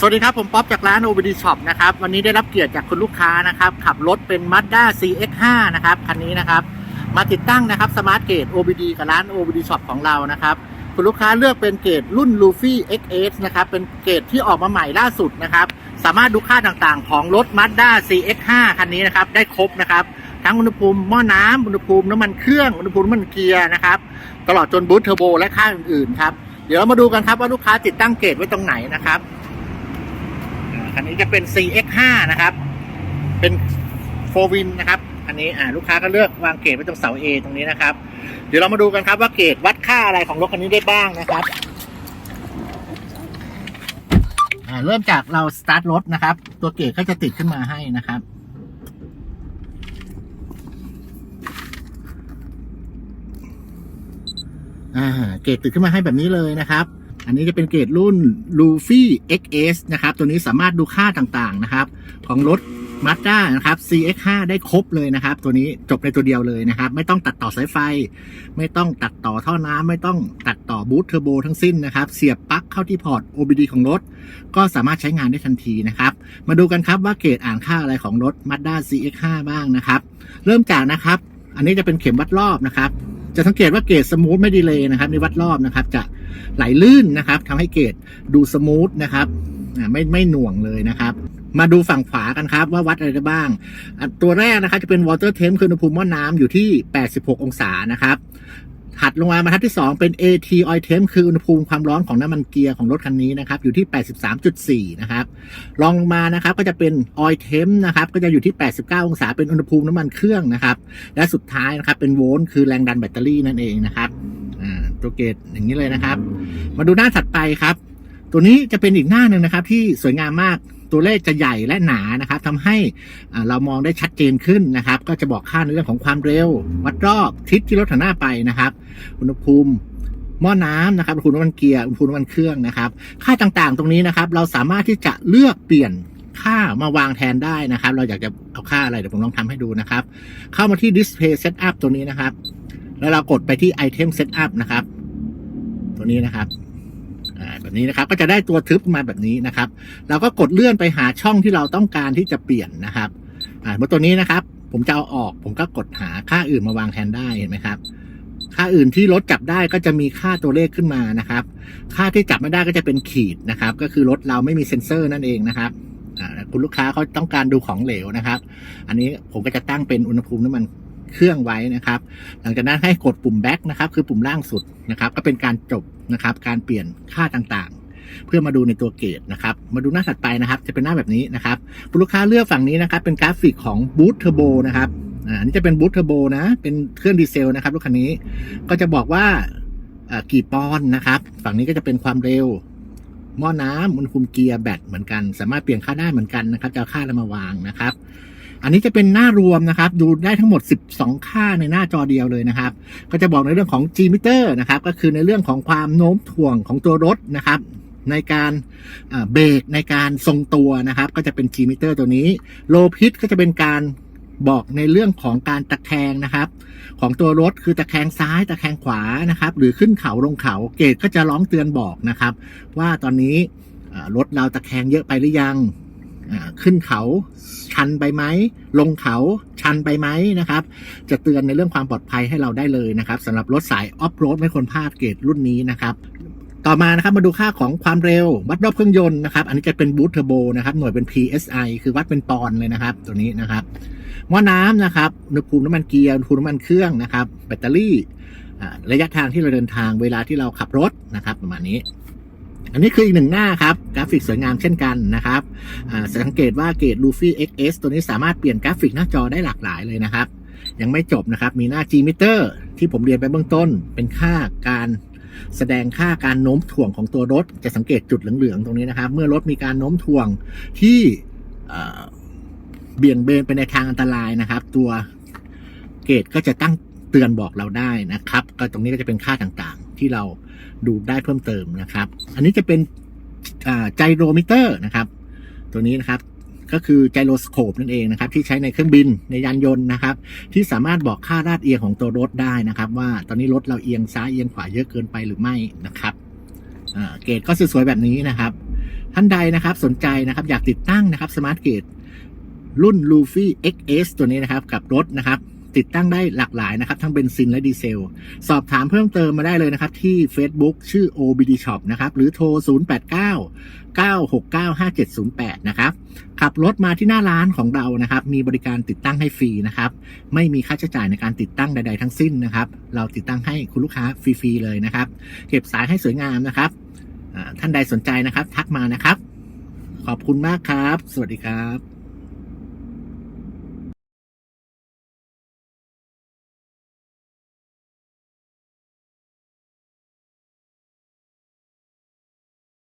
สวัสดีครับ ผมป๊อปจากร้าน OBD Shop นะครับ วันนี้ได้รับเกียรติจากคุณลูกค้านะครับ ขับรถเป็น Mazda CX5 นะครับ คันนี้นะครับ มาติดตั้งนะครับสมาร์ทเกต OBD กับร้าน OBD Shop ของเรานะครับ คุณลูกค้าเลือกเป็นเกตรุ่น Luffy XS นะครับ เป็นเกตที่ออกมาใหม่ล่าสุดนะครับ สามารถดูค่าต่างๆ ของรถ Mazda CX5 คันนี้นะครับ ได้ครบนะครับ ทั้งอุณหภูมิหม้อน้ำอุณหภูมิน้ำมันเครื่อง อุณหภูมิน้ำมันเกียร์นะครับ ตลอดจนบูทเทอร์โบและค่าอื่นๆครับ เดี๋ยวเรามาดูกันครับว่าลูกค้าติดตั้งเกตไว้ตรงไหนนะครับ คันนี้จะเป็น CX5 นะครับ เป็นโฟวินนะครับ อันนี้อ่าลูกค้าก็เลือกวางเกตไว้ตรงเสา A ตรงนี้นะครับ เดี๋ยวเรามาดูกันครับว่าเกตวัดค่าอะไรของรถคันนี้ได้บ้างนะครับอ่าเริ่มจากเราสตาร์ทรถนะครับ ตัวเกตก็จะติดขึ้นมาให้นะครับอ่าเกรดติดขึ้นมาให้แบบนี้เลยนะครับ อันนี้จะเป็นเกรดรุ่น Luffy XS นะครับ ตัวนี้สามารถดูค่าต่างๆนะครับ ของรถ Mazda นะครับ CX5 ได้ครบเลยนะครับ ตัวนี้จบในตัวเดียวเลยนะครับ ไม่ต้องตัดต่อสายไฟ ไม่ต้องตัดต่อท่อน้ำไม่ต้องตัดต่อบูทเทอร์โบทั้งสิ้นนะครับ เสียบปลั๊กเข้าที่พอร์ต OBD ของรถ ก็สามารถใช้งานได้ทันทีนะครับ มาดูกันครับว่าเกรดอ่านค่าอะไรของรถ Mazda CX5 บ้างนะครับ เริ่มจากนะครับ อันนี้จะเป็นเข็มวัดรอบนะครับ จะสังเกตว่าเกรดสมูทไม่ดีเลยนะครับ ในวัดรอบนะครับ จะไหลลื่นนะครับทำให้เกรดดูสมูทนะครับไม่ไม่หน่วงเลยนะครับ มาดูฝั่งขวากันครับ ว่าวัดอะไรได้บ้าง ตัวแรกนะครับจะเป็น water temp คืออุณหภูมิหม้อน้ำอยู่ที่ 86 องศานะครับ ถัดลงมาบรรทัดที่ 2 เป็น AT oil temp คืออุณหภูมิความร้อนของน้ำมันเกียร์ของรถคันนี้นะครับอยู่ที่ 83.4 นะครับรองลงมานะครับก็จะเป็น oil temp นะครับก็จะอยู่ที่ 89 องศาเป็นอุณหภูมิน้ำมันเครื่องนะครับ และสุดท้ายนะครับเป็นโวลต์คือแรงดันแบตเตอรี่นั่นเองนะครับตัวเกตอย่างนี้เลยนะครับ มาดูหน้าถัดไปครับ ตัวนี้จะเป็นอีกหน้าหนึ่งนะครับที่สวยงามมาก ตัวเลขจะใหญ่และหนานะครับทำให้เรามองได้ชัดเจนขึ้นนะครับ ก็จะบอกค่าในเรื่องของความเร็ว วัดรอบทิศที่รถหันหน้าไปนะครับ อุณหภูมิหม้อน้ำนะครับอุณหภูมิน้ำมันเกียร์อุณหภูมิน้ำมันเครื่องนะครับ ค่าต่างๆตรงนี้นะครับ เราสามารถที่จะเลือกเปลี่ยนค่ามาวางแทนได้นะครับ เราอยากจะเอาค่าอะไรเดี๋ยวผมลองทำให้ดูนะครับ เข้ามาที่ display setup ตัวนี้นะครับ แล้วเรากดไปที่ item setup นะครับ ตัวนี้นะครับ อ่าแบบนี้นะครับก็จะได้ตัวทึบมาแบบนี้นะครับ เราก็กดเลื่อนไปหาช่องที่เราต้องการที่จะเปลี่ยนนะครับอ่าเมื่อตัวนี้นะครับ ผมจะเอาออก ผมก็กดหาค่าอื่นมาวางแทนได้เห็นไหมครับ ค่าอื่นที่รถจับได้ก็จะมีค่าตัวเลขขึ้นมานะครับ ค่าที่จับไม่ได้ก็จะเป็นขีดนะครับ ก็คือรถเราไม่มีเซ็นเซอร์นั่นเองนะครับอ่าคุณลูกค้าเขาต้องการดูของเหลวนะครับ อันนี้ผมก็จะตั้งเป็นอุณหภูมิน้ำมัน เครื่องไว้นะครับ หลังจากนั้นให้กดปุ่ม back นะครับ คือปุ่มล่างสุดนะครับ ก็เป็นการจบนะครับ การเปลี่ยนค่าต่างๆ เพื่อมาดูในตัวเกตนะครับ มาดูหน้าถัดไปนะครับ จะเป็นหน้าแบบนี้นะครับคุณลูกค้าเลือกฝั่งนี้นะครับ เป็นกราฟิกของ Boot Turbo นะครับอ่าอันนี้จะเป็น Boot Turbo นะ เป็นเครื่องดีเซลนะครับรถคันนี้ก็จะบอกว่าอ่ากี่ปอนด์นะครับ ฝั่งนี้ก็จะเป็นความเร็วหม้อน้ำอุณหภูมิเกียร์แบตเหมือนกัน สามารถเปลี่ยนค่าได้เหมือนกันนะครับจะเอาค่าอะไรมาวางนะครับ อันนี้จะเป็นหน้ารวมนะครับ ดูได้ทั้งหมด 12 ค่าในหน้าจอเดียวเลยนะครับ ก็จะบอกในเรื่องของ G meter นะครับ ก็คือในเรื่องของความโน้มถ่วงของตัวรถนะครับในการเบรกในการทรงตัวนะครับ ก็จะเป็น G meter ตัวนี้ low pitch ก็จะเป็นการบอกในเรื่องของการตะแคงนะครับ ของตัวรถคือตะแคงซ้ายตะแคงขวานะครับ หรือขึ้นเขาลงเขาเกตก็จะร้องเตือนบอกนะครับ ว่าตอนนี้รถเราตะแคงเยอะไปหรือยัง ขึ้นเขาชันไปไหมลงเขาชันไปไหมนะครับ จะเตือนในเรื่องความปลอดภัยให้เราได้เลยนะครับสำหรับรถสายออฟโรดไม่ควรพลาดเกตรุ่นนี้นะครับต่อมานะครับมาดูค่าของความเร็ว วัดรอบเครื่องยนต์นะครับ อันนี้จะเป็นบูทเทอร์โบนะครับ หน่วยเป็น PSI คือวัดเป็นปอนด์เลยนะครับ ตัวนี้นะครับหม้อน้ำนะครับอุณหภูมิน้ำมันเกียร์อุณหภูมิน้ำมันเครื่องนะครับ แบตเตอรี่ระยะทางที่เราเดินทางเวลาที่เราขับรถนะครับ ประมาณนี้ อันนี้คืออีกหนึ่งหน้าครับ กราฟิกสวยงามเช่นกันนะครับสังเกตว่าเกรด Luffy XS ตัวนี้สามารถเปลี่ยนกราฟิกหน้าจอได้หลากหลายเลยนะครับ ยังไม่จบนะครับ มีหน้า G meter ที่ผมเรียนไปเบื้องต้น เป็นค่าการแสดงค่าการโน้มถ่วงของตัวรถ จะสังเกตจุดเหลืองๆตรงนี้นะครับ เมื่อรถมีการโน้มถ่วงที่เบี่ยงเบนไปในทางอันตรายนะครับ ตัวเกตก็จะตั้งเตือนบอกเราได้นะครับ ก็ตรงนี้ก็จะเป็นค่าต่างๆ ที่เรา ดูได้เพิ่มเติมนะครับ อันนี้จะเป็นไจโรมิเตอร์นะครับ ตัวนี้นะครับก็คือไจโรสโคปนั่นเองนะครับที่ใช้ในเครื่องบินในยานยนต์นะครับ ที่สามารถบอกค่าลาดเอียงของตัวรถได้นะครับ ว่าตอนนี้รถเราเอียงซ้ายเอียงขวาเยอะเกินไปหรือไม่นะครับเกรดก็สวยๆแบบนี้นะครับ ท่านใดนะครับสนใจนะครับอยากติดตั้งนะครับสมาร์ทเกตรุ่น Luffy XS ตัวนี้นะครับกับรถนะครับ ติดตั้งได้หลากหลายนะครับ ทั้งเบนซินและดีเซล สอบถามเพิ่มเติมมาได้เลยนะครับ ที่ Facebook ชื่อ OBD Shop นะครับ หรือโทร 089 969 5708 นะครับ ขับรถมาที่หน้าร้านของเรานะครับ มีบริการติดตั้งให้ฟรีนะครับ ไม่มีค่าใช้จ่ายในการติดตั้งใด ๆ ทั้งสิ้นนะครับ เราติดตั้งให้คุณลูกค้าฟรีๆเลยนะครับ เก็บสายให้สวยงามนะครับ ท่านใดสนใจนะครับ ทักมานะครับ ขอบคุณมากครับ สวัสดีครับ